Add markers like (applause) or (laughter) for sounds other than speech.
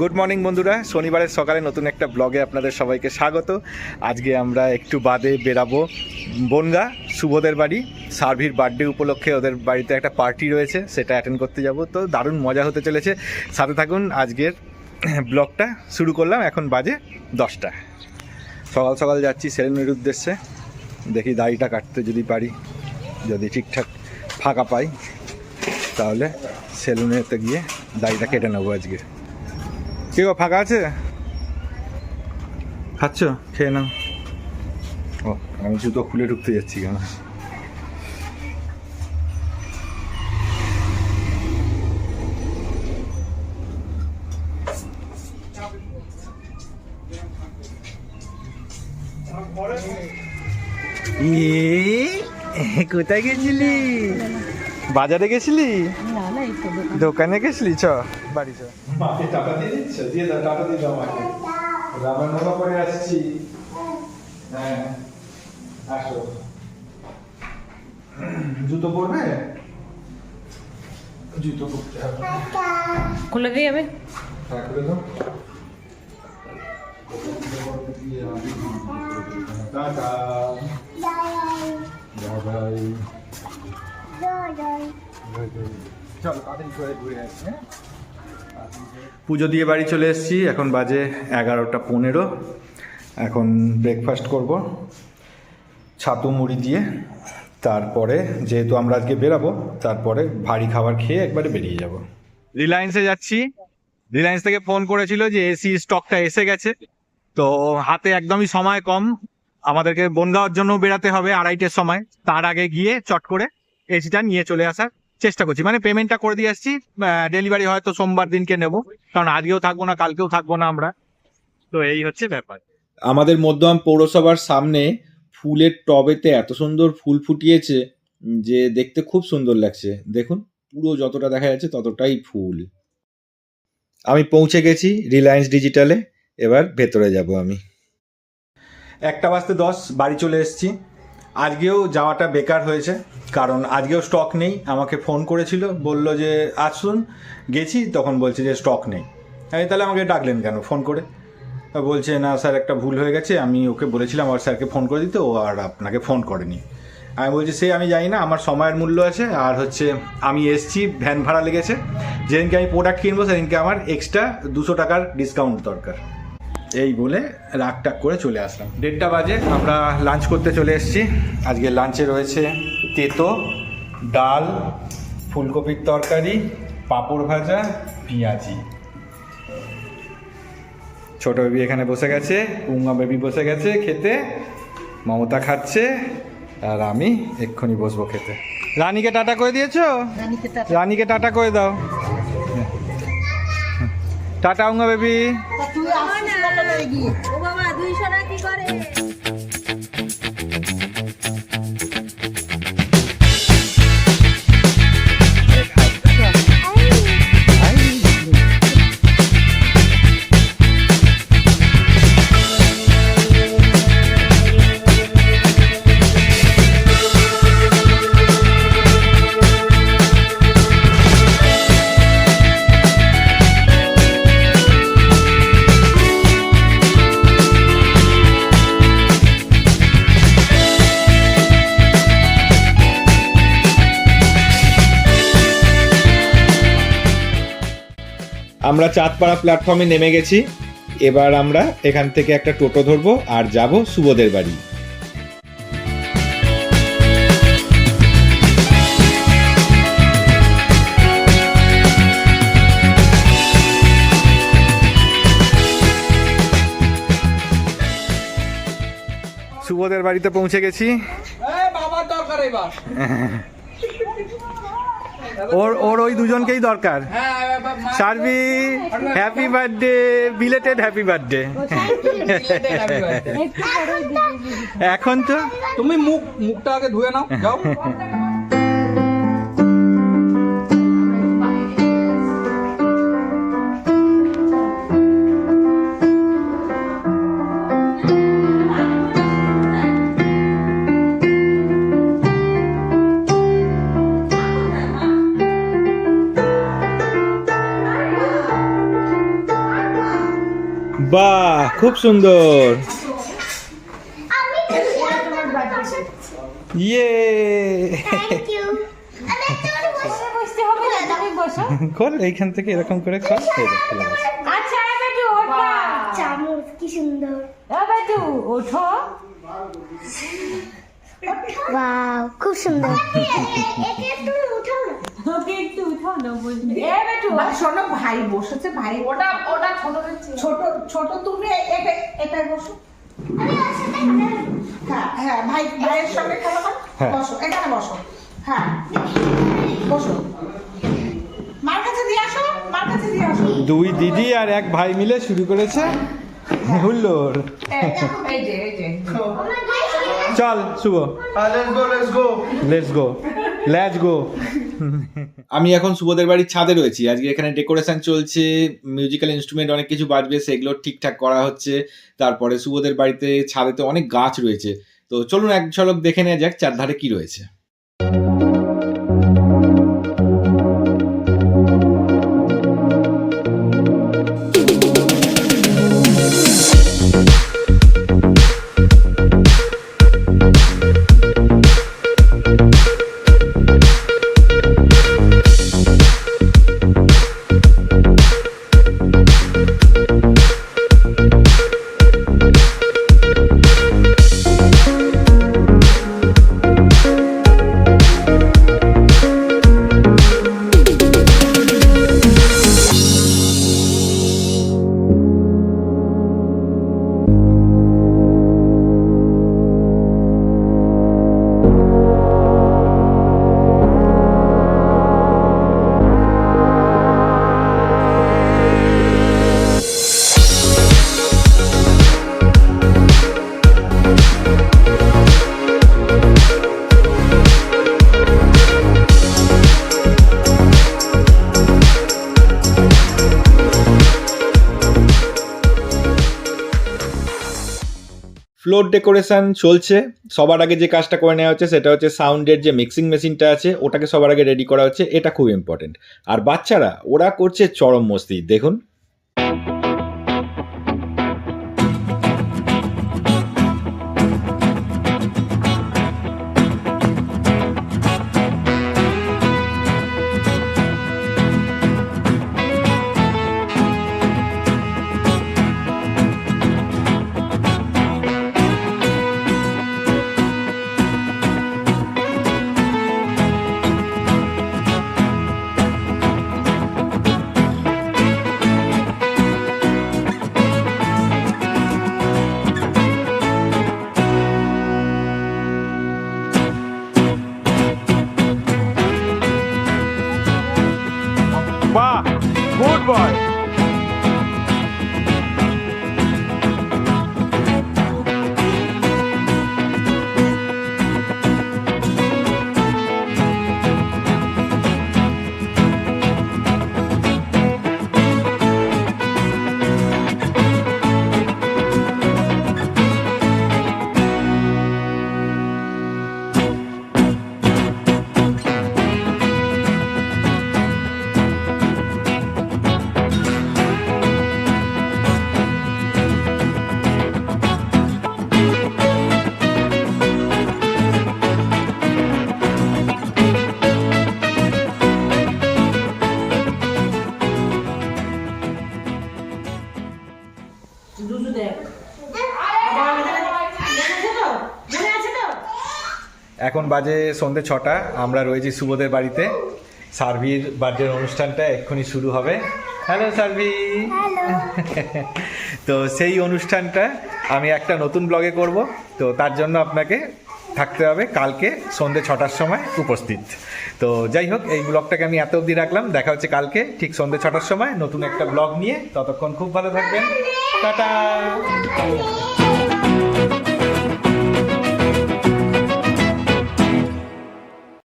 Good morning বন্ধুরা। শনিবারের সকালে নতুন একটা ব্লগে আপনাদের সবাইকে স্বাগত। আজকে আমরা একটু বাদে বেরাবো বনগা, শুভদের বাড়ি। সার্ভির বার্থডে উপলক্ষে ওদের বাড়িতে একটা পার্টি রয়েছে, সেটা অ্যাটেন্ড করতে যাব। তো দারুণ মজা হতে চলেছে। সাথে থাকুন, আজকের ব্লগটা শুরু করলাম এখন বাজে দশটা। সকাল সকাল যাচ্ছি সেরেনের উদ্দেশ্যে। দেখি দাড়িটা কাটতে যদি পারি, যদি ঠিকঠাক ফাঁকা পাই, তাহলে সেলুনেতে গিয়ে দাড়িটা কেটে নেব আজকে। কি গো ফাঁকা আছে? খাচ্ছ? খেয়ে নাও। ও আমি জুতো খুলে ঢুকতে যাচ্ছি কেন? কোথায় গেছিলি? বাজারে গেছিলি? দোকান গেছিলি? চ বাড়ি চ। মাকে টাকা দিয়ে দিচ্ছ দিয়ে দাও টাকা দিয়ে দাও মাকে রাবার নোবা করে আসছি। হ্যাঁ আসো। জুতো পরবে? জুতো পরতে হবে। খুলে দিয়ে যাবে হ্যাঁ করে দাও। টাটা। বাই। চল তাড়াতাড়ি করে ঘুরে আসি হ্যাঁ? পুজো দিয়ে বাড়ি চলে এসেছি এখন বাজে এগারোটা পনেরো। এখন ব্রেকফাস্ট করব ছাতু মুড়ি দিয়ে। তারপরে যেহেতু আমরা আজকে বেরাবো তারপরে ভারী খাবার খেয়ে একবারে বেরিয়ে যাব। রিলায়েন্সে যাচ্ছি। রিলায়েন্স থেকে ফোন করেছিল যে এসি স্টকটা এসে গেছে। তো হাতে একদমই সময় কম। আমাদেরকে বনগাঁওয়ার জন্য বেরাতে হবে আড়াইটের সময়। তার আগে গিয়ে চট করে এসিটা নিয়ে চলে আসার। চেষ্টা করছি। মানে পেমেন্টটা করে দিয়ে আসছি ডেলিভারি হয়তো সোমবার দিনকে নেব। কারণ আজকেও থাকব না, কালকেও থাকব না আমরা। তো এই হচ্ছে ব্যাপার। আমাদের মধ্যম পৌরসভার সামনে ফুলের টবেতে এত সুন্দর ফুল ফুটিয়েছে যে দেখতে খুব সুন্দর লাগছে। দেখুন, পুরো যতটা দেখা যাচ্ছে ততটাই ফুল। আমি পৌঁছে গেছি রিলায়েন্স ডিজিটালে এবার ভেতরে যাব আমি। একটা বাজতে দশ, বাড়ি চলে এসেছি। আজকেও যাওয়াটা বেকার হয়েছে, কারণ আজকেও স্টক নেই। আমাকে ফোন করেছিল, বলল যে আসুন গেছি। তখন বলছে যে স্টক নেই। আমি তাহলে আমাকে ডাকলেন কেন? ফোন করে। বলছে, না স্যার, একটা ভুল হয়ে গেছে। আমি ওকে বলেছিলাম, আর স্যারকে ফোন করে দিতে, ও আর আপনাকে ফোন করেনি। আমি বলছি, সে আমি জানি না, আমার সময়ের মূল্য আছে, আর হচ্ছে আমি এসছি, ভ্যান ভাড়া লেগেছে। যেদিনকে আমি প্রোডাক্ট কিনবো, সেদিনকে আমার এক্সট্রা দুশো টাকার ডিসকাউন্ট দরকার। এই বলে রাগ টাক করে চলে আসলাম। দেড়টা বাজে আমরা লাঞ্চ করতে চলে এসেছি। আজকে লাঞ্চে রয়েছে তেতো ডাল ফুলকপির তরকারি পাঁপড় ভাজা পেঁয়াজি। ছোট বেবি এখানে বসে গেছে উমা বেবি বসে গেছে খেতে। মমতা খাচ্ছে আর আমি এক্ষুনি বসবো খেতে। রানীকে টাটা করে দিয়েছ? রানীকে টাটা করে দাও। টাটা উঙ্গা বেবি। তুই আসছিস না কেন ও বাবা দুইশো টাকা কি করে? আমরা চাঁদপাড়া প্ল্যাটফর্মে নেমে গেছি। এবার আমরা এখান থেকে একটা টোটো ধরবো আর যাব সুবোদের বাড়ি। শুভদের বাড়িতে পৌঁছে গেছি। বাবার দরকার এবার। (laughs) ওর ওর ওই দুজনকেই দরকার। সার্বি সার্ভি happy birthday belated happy birthday এখন তো তুমি মুখ মুখটা আগে ধুয়ে নাও যাও। খুব সুন্দর। ইয়ে। হবে না তুমি খোল এইখান থেকে এরকম করে খোল এই দেখ, খুলে গেছে। আচ্ছা এ ওঠা। চামচ কি সুন্দর। এ ওঠো। ওয়াও খুব সুন্দর। একে একটু উঠাও না। ওকে একটু শোনো ভাই বসেছে ভাই ওটা ওটা ছোট ছোট ছোট তুমি এটা এটাই বসো। হ্যাঁ হ্যাঁ ভাই ভাইয়ের সঙ্গে খেলা হ্যাঁ। বসো এখানে বসো। হ্যাঁ বসো। মার কাছে দিয়ে আসো মার কাছে দিয়ে আসো। দুই দিদি আর এক ভাই মিলে শুরু করেছে হুল্লোর এই যে এই যে। চল Shubho. Let's go let's go আমি এখন সুবোধের বাড়ির ছাদে রয়েছি। আজকে এখানে ডেকোরেশন চলছে মিউজিক্যাল ইনস্ট্রুমেন্ট অনেক কিছু বাজবে, সেগুলো ঠিকঠাক করা হচ্ছে। তারপরে সুবোধের বাড়িতে ছাদেতে অনেক গাছ রয়েছে। তো চলুন এক ঝলক দেখে নেওয়া যাক, চারধারে কি রয়েছে। ফ্লোর ডেকোরেশন চলছে। সবার আগে যে কাজটা করে নেওয়া হচ্ছে সেটা হচ্ছে সাউন্ডের যে মিক্সিং মেশিনটা আছে, ওটাকে সবার আগে রেডি করা হচ্ছে, এটা খুব ইম্পর্টেন্ট আর বাচ্চারা, ওরা করছে চরম মস্তি, দেখুন। এখন বাজে সন্ধে ছটা আমরা রয়েছি সুবোধের বাড়িতে। সার্ভির বার্থডের অনুষ্ঠানটা এক্ষুনি শুরু হবে। হ্যালো সার্ভি। (laughs) তো সেই অনুষ্ঠানটা আমি একটা নতুন ব্লগে করব তো তার জন্য আপনাকে থাকতে হবে কালকে সন্ধে ছটার সময় উপস্থিত। তো যাই হোক এই ব্লগটাকে আমি এত অবধি রাখলাম। দেখা হচ্ছে কালকে ঠিক সন্ধে ছটার সময় নতুন একটা ব্লগ নিয়ে। ততক্ষণ খুব ভালো থাকবেন। টাটা।